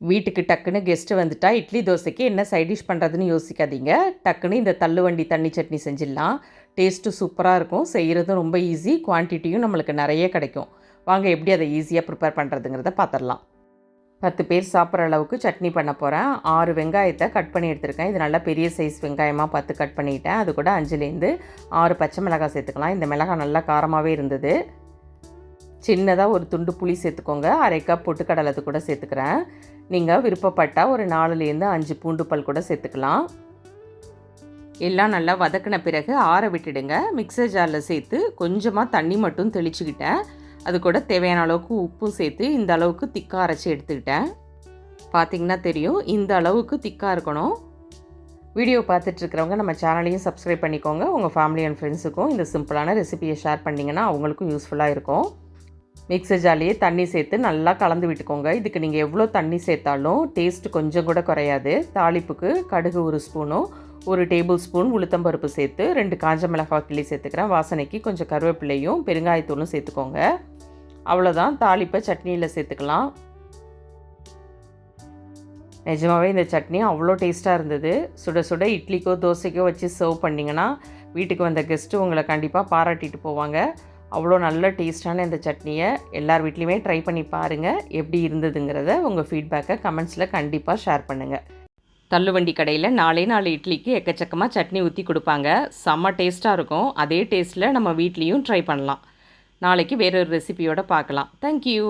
வீட்டுக்கு டக்குன்னு கெஸ்ட்டு வந்துட்டா இட்லி தோசைக்கு என்ன சைட் டிஷ் பண்ணுறதுன்னு யோசிக்காதீங்க. டக்குன்னு இந்த தள்ளுவண்டி தண்ணி சட்னி செஞ்சிடலாம். டேஸ்ட்டு சூப்பராக இருக்கும். செய்கிறதும் ரொம்ப ஈஸி குவான்டிட்டியும் நம்மளுக்கு நிறைய கிடைக்கும். வாங்க எப்படி அதை ஈஸியாக ப்ரிப்பேர் பண்ணுறதுங்கிறத பார்த்துடலாம். பத்து பேர் சாப்பிட்ற அளவுக்கு சட்னி பண்ண போகிறேன் ஆறு வெங்காயத்தை கட் பண்ணி எடுத்திருக்கேன். இது நல்லா பெரிய சைஸ் வெங்காயமாக பார்த்து கட் பண்ணிட்டேன். அது கூட அஞ்சுலேருந்து ஆறு பச்சை மிளகாய் சேர்த்துக்கலாம். இந்த மிளகாய் நல்லா காரமாகவே இருந்தது. சின்னதாக ஒரு துண்டு புளி சேர்த்துக்கோங்க. அரை கப் பொட்டுக்கடலை அது கூட சேர்த்துக்கிறேன். நீங்கள் விருப்பப்பட்டால் ஒரு நாலுலேருந்து அஞ்சு பூண்டு பல் கூட சேர்த்துக்கலாம். எல்லாம் நல்லா வதக்கின பிறகு ஆற விட்டுடுங்க. மிக்சர் ஜாரில் சேர்த்து கொஞ்சமாக தண்ணி மட்டும் தெளிச்சுக்கிட்டேன். அது கூட தேவையான அளவுக்கு உப்பும் சேர்த்து இந்த அளவுக்கு திக்காக அரைச்சி எடுத்துக்கிட்டேன். பார்த்தீங்கன்னா தெரியும் இந்த அளவுக்கு திக்காக இருக்கணும். வீடியோ பார்த்துட்ருக்கிறவங்க நம்ம சேனலையும் சப்ஸ்கிரைப் பண்ணிக்கோங்க. உங்கள் ஃபேமிலி அண்ட் ஃப்ரெண்ட்ஸுக்கும் இந்த சிம்பிளான ரெசிபியை ஷேர் பண்ணிங்கன்னா அவங்களுக்கும் யூஸ்ஃபுல்லாக இருக்கும். மிக்சர் ஜாலியே தண்ணி சேர்த்து நல்லா கலந்து விட்டுக்கோங்க. இதுக்கு நீங்கள் எவ்வளோ தண்ணி சேர்த்தாலும் டேஸ்ட் கொஞ்சம் கூட குறையாது. தாளிப்புக்கு கடுகு ஒரு ஸ்பூனும் ஒரு டேபிள் ஸ்பூன் உளுத்தம்பருப்பு சேர்த்து ரெண்டு காஞ்ச மிளகாய் கிள்ளி சேர்த்துக்கிறேன். வாசனைக்கு கொஞ்சம் கருவேப்பிலையும் பெருங்காயத்தூளும் சேர்த்துக்கோங்க. அவ்வளோதான் தாளிப்பை சட்னியில் சேர்த்துக்கலாம். நிஜமாகவே இந்த சட்னி அவ்வளோ டேஸ்ட்டாக இருந்தது. சுட சுட இட்லிக்கோ தோசைக்கோ வச்சு சர்வ் பண்ணிங்கன்னா வீட்டுக்கு வந்த கெஸ்ட்டு உங்களை கண்டிப்பாக பாராட்டிட்டு போவாங்க. அவ்வளோ நல்ல டேஸ்டான இந்த சட்னியை எல்லார் வீட்லேயுமே ட்ரை பண்ணி பாருங்கள் எப்படி இருந்ததுங்கிறத உங்கள் ஃபீட்பேக்கை கமெண்ட்ஸில் கண்டிப்பாக ஷேர் பண்ணுங்கள் தள்ளுவண்டி கடையில் நாலே நாலு இட்லிக்கு எக்கச்சக்கமாக சட்னி ஊற்றி கொடுப்பாங்க. செம்ம டேஸ்ட்டாக இருக்கும். அதே டேஸ்ட்டில் நம்ம வீட்லேயும் ட்ரை பண்ணலாம். நாளைக்கு வேறொரு ரெசிபியோடு பார்க்கலாம். தேங்க்யூ